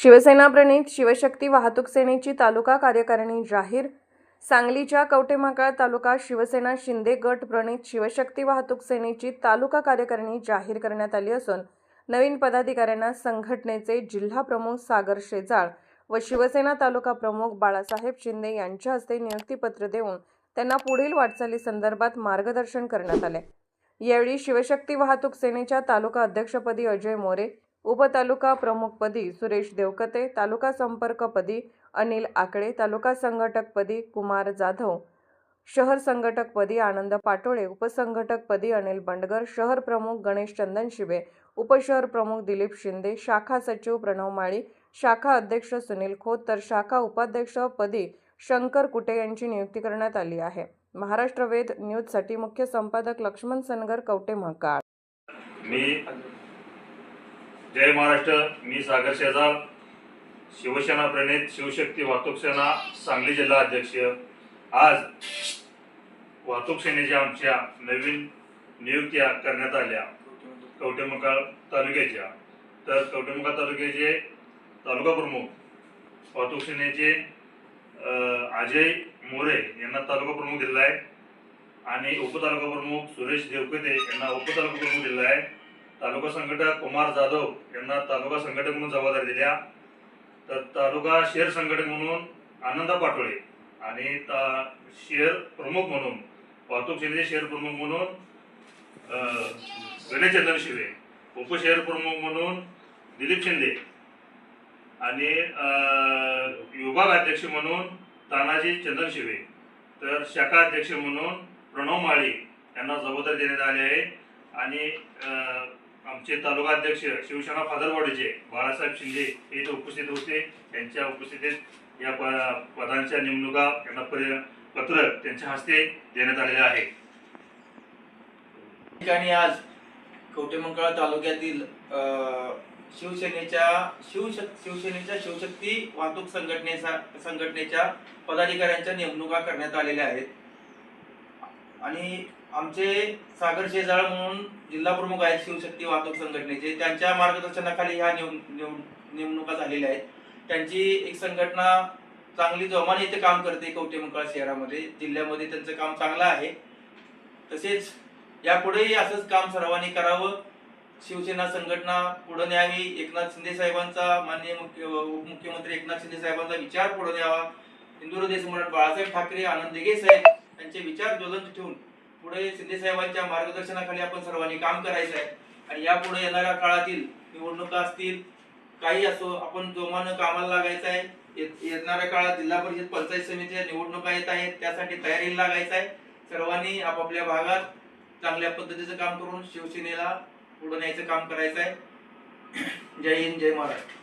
शिवसेना प्रणित शिवशक्ती वाहतूक सेनेची तालुका कार्यकारिणी जाहीर. सांगलीच्या कवटेमहाकाळ तालुका शिवसेना शिंदे गट प्रणित शिवशक्ती वाहतूक सेनेची तालुका कार्यकारिणी जाहीर करण्यात आली असून नवीन पदाधिकाऱ्यांना संघटनेचे जिल्हा प्रमुख सागर शेजाळ व शिवसेना तालुका प्रमुख बाळासाहेब शिंदे यांच्या हस्ते नियुक्तीपत्र देऊन त्यांना पुढील वाटचालीसंदर्भात मार्गदर्शन करण्यात आले. यावेळी शिवशक्ती वाहतूक सेनेच्या तालुका अध्यक्षपदी अजय मोरे उपतालुका प्रमुखपदी सुरेश देवकते तालुका संपर्कपदी अनिल आकडे तालुका संघटकपदी कुमार जाधव शहर संघटकपदी आनंद पाटोळे उपसंघटकपदी अनिल बंडगर शहर प्रमुख गणेश चंदन शिबे उपशहर प्रमुख दिलीप शिंदे शाखा सचिव प्रणव माळी शाखा अध्यक्ष सुनील खोत तर शाखा उपाध्यक्षपदी शंकर कुटे यांची नियुक्ती करण्यात आली आहे. महाराष्ट्र वेद न्यूजसाठी मुख्य संपादक लक्ष्मण सनगर कवटे महाकाळ. मी जय महाराष्ट्र मी सागर शेजार शिवसेना प्रणित शिवशक्ती वाहतूक सेना सांगली जिल्हा अध्यक्ष. आज वाहतूक सेनेच्या आमच्या नवीन नियुक्त्या करण्यात आल्या. कवटेमकाळ तालुक्याच्या. तर कवटेमकाळ तालुक्याचे तालुका प्रमुख वाहतूक सेनेचे अजय मोरे यांना तालुका प्रमुख दिला आहे. आणि उपतालुका प्रमुख सुरेश देवकते यांना उपतालुका प्रमुख दिला आहे. तालुका संघटक कुमार जाधव यांना तालुका संघटक म्हणून जबाबदारी दिल्या तर तालुका शहर संघटक म्हणून आनंदा पाटोळे आणि ता शहर प्रमुख म्हणून वाहतूक सेनेचे शहर प्रमुख म्हणून अं, गणेश चंदन शिवे उपशहर प्रमुख म्हणून दिलीप शिंदे आणि विभाग अध्यक्ष म्हणून तानाजी चंदन शिवे. तर शाखा अध्यक्ष म्हणून प्रणव माळी यांना जबाबदारी देण्यात आली आहे. आणि आमचे तालुका अध्यक्ष शिवसेना फादरवाडीचे बाळासाहेब शिंदे हे इथे उपस्थित होते. त्यांच्या उपस्थितीत या प पदांच्या नेमणुका यांना पर्य- पत्र त्यांच्या हस्ते देण्यात आलेले आहे. ठिकाणी आज कवटेमंकाळ तालुक्यातील शिवसेनेच्या शिवशक शिवसेनेच्या शिवशक्ती वाहतूक संघटनेचा संघटनेच्या पदाधिकाऱ्यांच्या नेमणुका करण्यात आलेल्या आहेत. आणि आमचे सागर शेजाळ म्हणून जिल्हा प्रमुख आहेत शिवशक्ती वाहतूक संघटनेचे त्यांच्या मार्गदर्शनाखाली ह्या नेमणुका झालेल्या आहेत. त्यांची एक संघटना चांगली जोमाने इथे काम करते कवटेमंकाळ शहरामध्ये. जिल्ह्यामध्ये त्यांचं काम चांगलं आहे. तसेच यापुढेही असंच काम सर्वांनी करावं. शिवसेना संघटना पुढे न्यावी. एकनाथ शिंदे साहेबांचा माननीय मुख्य उपमुख्यमंत्री एकनाथ शिंदे साहेबांचा विचार पुढे न्यावा. हिंदू हृदय सम्राट बाळासाहेब ठाकरे आनंद दिघे साहेब त्यांचे विचार ज्वलंत ठेवून पुढे शिंदे साहेबांच्या मार्गदर्शनाखाली आपण सर्वांनी काम करायचं आहे. आणि यापुढे येणाऱ्या काळातील निवडणुका असतील काही असो आपण जोमानं कामाला लागायचं आहे. येणाऱ्या काळात जिल्हा परिषद पंचायत समितीच्या निवडणुका येत आहेत त्यासाठी तयारीला लागायचं आहे. सर्वांनी आपापल्या भागात चांगल्या पद्धतीचं काम करून शिवसेनेला पुढे न्यायचं काम करायचं आहे. जय हिंद जय महाराष्ट्र.